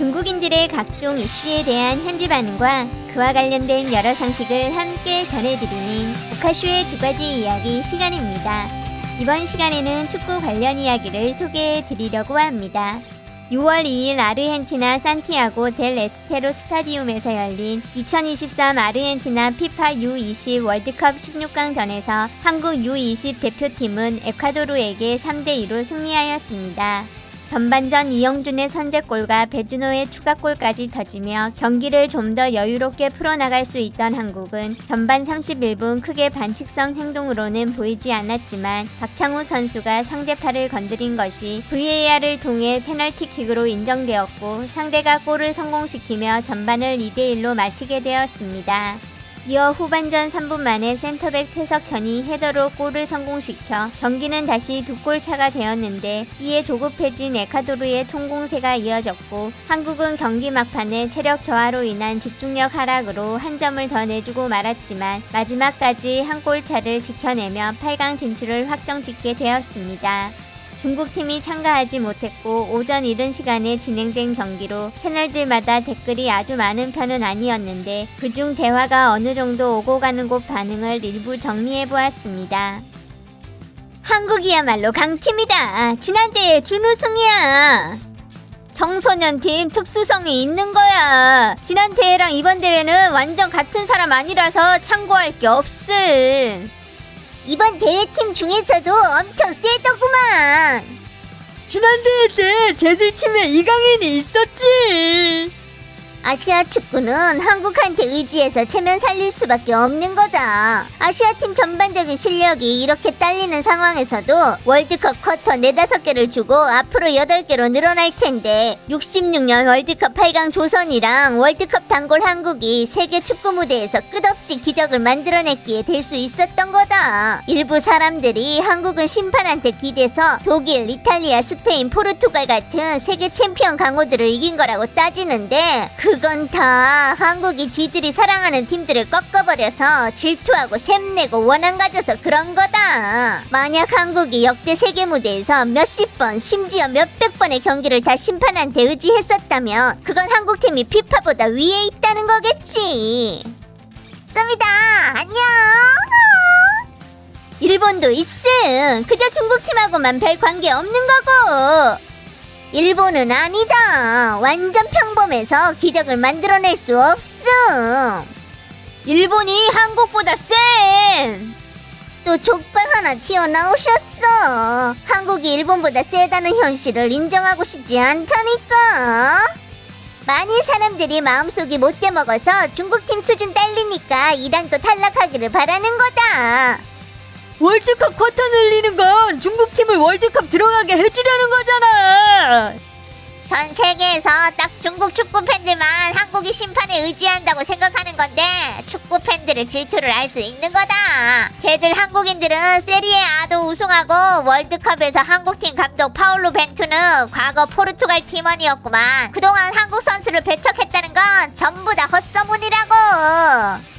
중국인들의 각종 이슈에 대한 현지 반응과 그와 관련된 여러 상식을 함께 전해드리는 오카쇼의 두 가지 이야기 시간입니다. 이번 시간에는 축구 관련 이야기를 소개해 드리려고 합니다. 6월 2일 아르헨티나 산티아고 델 에스테로 스타디움에서 열린 2023 아르헨티나 피파 U20 월드컵 16강전에서 한국 U20 대표팀은 에콰도르에게 3대2로 승리하였습니다. 전반전 이영준의 선제골과 배준호의 추가골까지 터지며 경기를 좀 더 여유롭게 풀어나갈 수 있던 한국은 전반 31분 크게 반칙성 행동으로는 보이지 않았지만 박창호 선수가 상대팔을 건드린 것이 VAR을 통해 페널티킥으로 인정되었고 상대가 골을 성공시키며 전반을 2대1로 마치게 되었습니다. 이어 후반전 3분 만에 센터백 최석현이 헤더로 골을 성공시켜 경기는 다시 두 골 차가 되었는데 이에 조급해진 에콰도르의 총공세가 이어졌고 한국은 경기 막판에 체력 저하로 인한 집중력 하락으로 한 점을 더 내주고 말았지만 마지막까지 한 골 차를 지켜내며 8강 진출을 확정짓게 되었습니다. 중국팀이 참가하지 못했고 오전 이른 시간에 진행된 경기로 채널들마다 댓글이 아주 많은 편은 아니었는데 그중 대화가 어느 정도 오고 가는 곳 반응을 일부 정리해 보았습니다. 한국이야말로 강팀이다. 지난대에 준우승이야. 청소년 팀 특수성이 있는 거야. 지난 대회랑 이번 대회는 완전 같은 사람 아니라서 참고할 게 없음. 이번 대회팀 중에서도 엄청 세더구만. 지난 대회 때 쟤들 팀에 이강인이 있었지. 아시아 축구는 한국한테 의지해서 체면 살릴 수밖에 없는 거다. 아시아팀 전반적인 실력이 이렇게 딸리는 상황에서도 월드컵 쿼터 네다섯 개를 주고 앞으로 여덟 개로 늘어날 텐데 66년 월드컵 8강 조선이랑 월드컵 단골 한국이 세계 축구 무대에서 끝없이 기적을 만들어냈기에 될 수 있었던 거다. 일부 사람들이 한국은 심판한테 기대서 독일, 이탈리아, 스페인, 포르투갈 같은 세계 챔피언 강호들을 이긴 거라고 따지는데 그건 다 한국이 지들이 사랑하는 팀들을 꺾어버려서 질투하고 샘내고 원한 가져서 그런 거다. 만약 한국이 역대 세계 무대에서 몇십 번, 심지어 몇백 번의 경기를 다 심판한테 의지했었다면 그건 한국 팀이 피파보다 위에 있다는 거겠지. 씁니다. 안녕. 일본도 있음. 그저 중국팀하고만 별 관계 없는 거고. 일본은 아니다. 완전 평범해서 기적을 만들어낼 수 없음. 일본이 한국보다 쎄! 또 족발 하나 튀어나오셨어. 한국이 일본보다 세다는 현실을 인정하고 싶지 않다니까. 많은 사람들이 마음속이 못돼 먹어서 중국팀 수준 딸리니까 이란도 탈락하기를 바라는 거다. 월드컵 쿼터 늘리는 건 중국 팀을 월드컵 들어가게 해주려는 거잖아. 전 세계에서 딱 중국 축구 팬들만 한국이 심판에 의지한다고 생각하는 건데 축구 팬들의 질투를 알 수 있는 거다. 쟤들 한국인들은 세리에 아도 우승하고 월드컵에서 한국팀 감독 파울루 벤투는 과거 포르투갈 팀원이었구만. 그동안 한국 선수를 배척했다는 건 전부 다 헛소문이라고.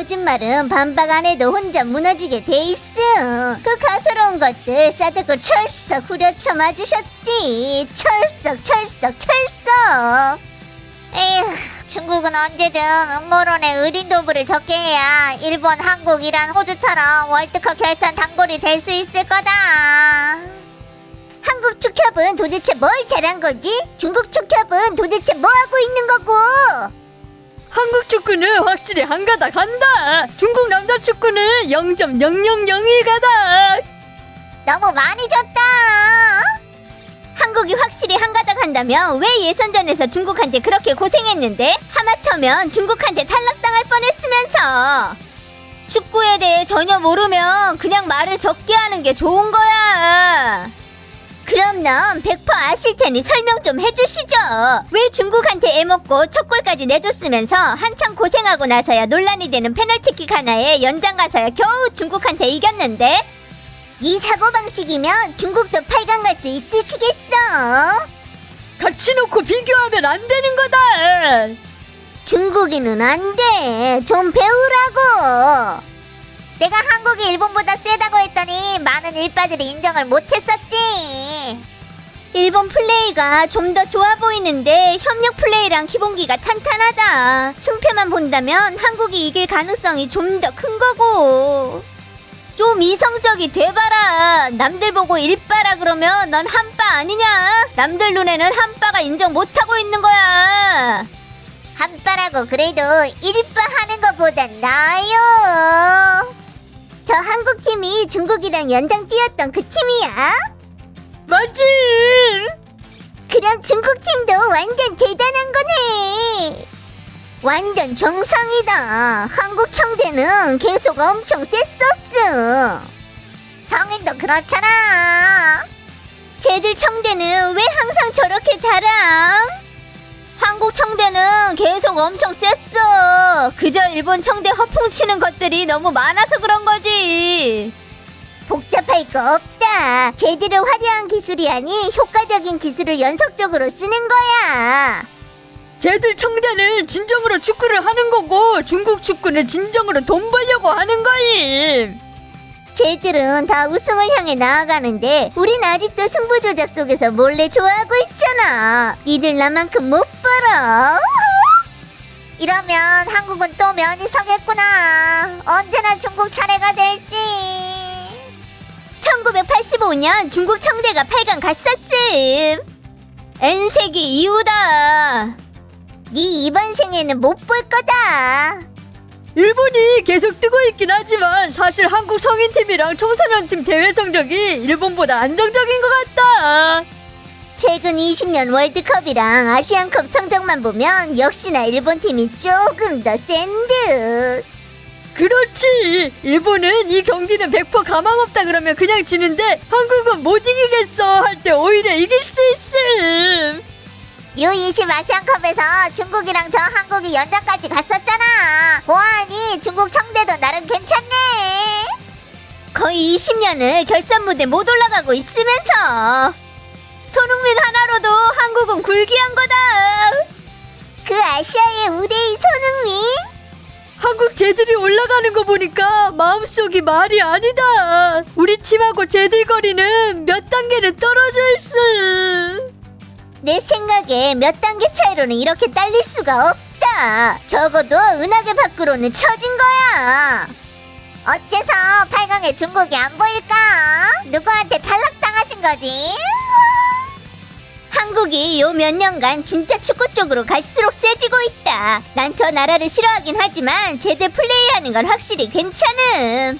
거짓말은 반박 안 해도 혼자 무너지게 돼 있음. 그 가소로운 것들 싸들고 철썩 후려쳐 맞으셨지. 철썩, 철썩, 철썩. 에휴, 중국은 언제든 음모론에 의린 도구를 적게 해야 일본, 한국, 이란, 호주처럼 월드컵 결선 단골이 될 수 있을 거다. 한국 축협은 도대체 뭘 잘한 거지? 중국 축협은 도대체 뭐 하고 있는 거고? 한국 축구는 확실히 한가다 간다. 중국 남자 축구는 0.0001 가다. 너무 많이 줬다. 한국이 확실히 한가닥 한다면 왜 예선전에서 중국한테 그렇게 고생했는데? 하마터면 중국한테 탈락당할 뻔했으면서 축구에 대해 전혀 모르면 그냥 말을 적게 하는 게 좋은 거야. 그럼 넌 100% 아실 테니 설명 좀 해주시죠. 왜 중국한테 애먹고 첫 골까지 내줬으면서 한참 고생하고 나서야 논란이 되는 페널티킥 하나에 연장 가서야 겨우 중국한테 이겼는데? 이 사고방식이면 중국도 8강 갈 수 있으시겠어? 같이 놓고 비교하면 안 되는 거다. 중국인은 안 돼. 좀 배우라고. 내가 한국이 일본보다 세다고 했더니 많은 일빠들이 인정을 못했었지. 일본 플레이가 좀 더 좋아 보이는데 협력 플레이랑 기본기가 탄탄하다. 승패만 본다면 한국이 이길 가능성이 좀 더 큰 거고. 좀 이성적이 돼봐라. 남들 보고 일바라 그러면 넌 한바 아니냐? 남들 눈에는 한바가 인정 못하고 있는 거야. 한바라고 그래도 일바 하는 것보단 나아요. 저 한국 팀이 중국이랑 연장 뛰었던 그 팀이야? 맞지? 그럼 중국 팀도 완전 대단한 거네. 완전 정상이다. 한국 청대는 계속 엄청 셌었어. 성인도 그렇잖아. 쟤들 청대는 왜 항상 저렇게 잘함? 한국 청대는 계속 엄청 셌어. 그저 일본 청대 허풍치는 것들이 너무 많아서 그런 거지. 복잡할 거 없다. 제대로 화려한 기술이 아닌 효과적인 기술을 연속적으로 쓰는 거야. 쟤들 청대는 진정으로 축구를 하는 거고 중국 축구는 진정으로 돈 벌려고 하는 거임. 쟤들은 다 우승을 향해 나아가는데 우린 아직도 승부 조작 속에서 몰래 좋아하고 있잖아. 니들 나만큼 못 벌어. 이러면 한국은 또 면이 서겠구나. 언제나 중국 차례가 될지. 1985년 중국 청대가 8강 갔었음. N세기 이후다. 네 이번 생에는 못 볼 거다. 일본이 계속 뜨고 있긴 하지만 사실 한국 성인팀이랑 청소년팀 대회 성적이 일본보다 안정적인 것 같다. 최근 20년 월드컵이랑 아시안컵 성적만 보면 역시나 일본 팀이 조금 더 센 듯. 그렇지. 일본은 이 경기는 100% 가망 없다 그러면 그냥 지는데 한국은 못 이기겠어 할 때 오히려 이길 수 있음. U20 아시안컵에서 중국이랑 저 한국이 연장까지 갔었잖아. 보아하니 중국 청대도 나름 괜찮네. 거의 20년을 결선 무대 못 올라가고 있으면서 손흥민 하나로도 한국은 굴기한 거다. 그 아시아의 우대의 손흥민? 한국 쟤들이 올라가는 거 보니까 마음속이 말이 아니다. 우리 팀하고 쟤들 거리는 몇 단계는 떨어져 있음. 내 생각에 몇 단계 차이로는 이렇게 딸릴 수가 없다. 적어도 은하계 밖으로는 처진 거야. 어째서 8강에 중국이 안 보일까? 누구한테 탈락당하신 거지? 한국이 요 몇 년간 진짜 축구 쪽으로 갈수록 세지고 있다. 난 저 나라를 싫어하긴 하지만 제대 플레이하는 건 확실히 괜찮음.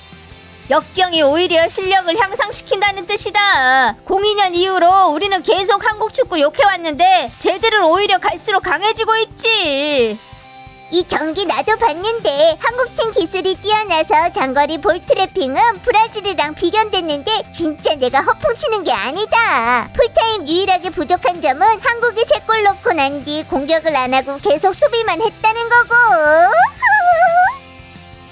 역경이 오히려 실력을 향상시킨다는 뜻이다. 02년 이후로 우리는 계속 한국 축구 욕해왔는데 쟤들은 오히려 갈수록 강해지고 있지. 이 경기 나도 봤는데 한국팀 기술이 뛰어나서 장거리 볼 트래핑은 브라질이랑 비견됐는데 진짜 내가 허풍치는 게 아니다. 풀타임 유일하게 부족한 점은 한국이 세 골 넣고 난 뒤 공격을 안 하고 계속 수비만 했다는 거고.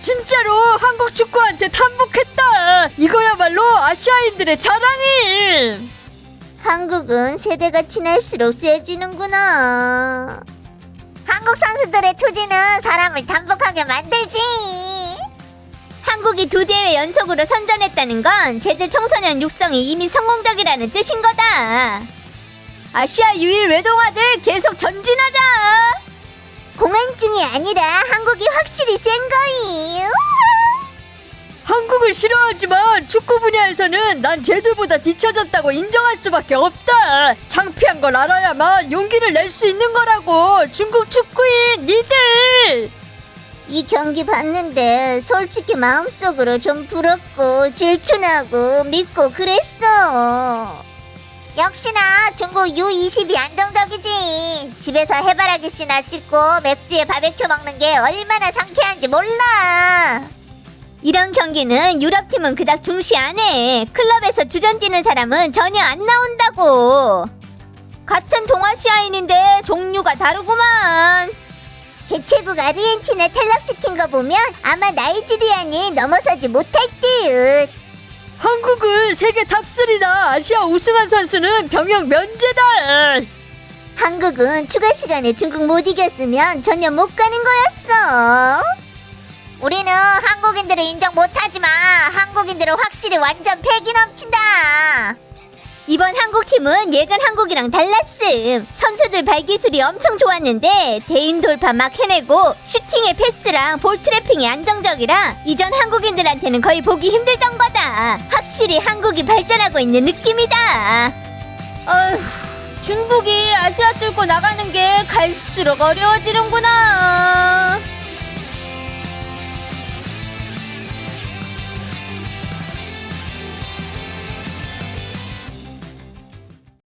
진짜로 한국 축구한테 탄복했다. 이거야말로 아시아인들의 자랑임. 한국은 세대가 지날수록 세지는구나. 한국 선수들의 투지는 사람을 단복하게 만들지. 한국이 두 대회 연속으로 선전했다는 건 쟤들 청소년 육성이 이미 성공적이라는 뜻인 거다. 아시아 유일 외동아들 계속 전진하자. 공황증이 아니라 한국이 확실히 센 거임. 한국을 싫어하지만 축구 분야에서는 난 쟤들보다 뒤처졌다고 인정할 수밖에 없다. 창피한 걸 알아야만 용기를 낼 수 있는 거라고. 중국 축구인 니들. 이 경기 봤는데 솔직히 마음속으로 좀 부럽고 질투나고 믿고 그랬어. 역시나 중국 U20이 안정적이지. 집에서 해바라기 씨나 씻고 맥주에 바베큐 먹는 게 얼마나 상쾌한지 몰라. 이런 경기는 유럽팀은 그닥 중시 안 해. 클럽에서 주전 뛰는 사람은 전혀 안 나온다고. 같은 동아시아인인데 종류가 다르구만. 개최국 아르헨티나 탈락시킨 거 보면 아마 나이지리안이 넘어서지 못할 듯. 한국은 세계 탑3다 아시아 우승한 선수는 병역 면제다. 한국은 추가 시간에 중국 못 이겼으면 전혀 못 가는 거였어. 우리는 한국인들을 인정 못하지만 한국인들은 확실히 완전 패기 넘친다. 이번 한국팀은 예전 한국이랑 달랐음. 선수들 발기술이 엄청 좋았는데 대인 돌파 막 해내고 슈팅의 패스랑 볼 트래핑이 안정적이라 이전 한국인들한테는 거의 보기 힘들던 거다. 확실히 한국이 발전하고 있는 느낌이다. 어휴, 중국이 아시아 뚫고 나가는 게 갈수록 어려워지는구나.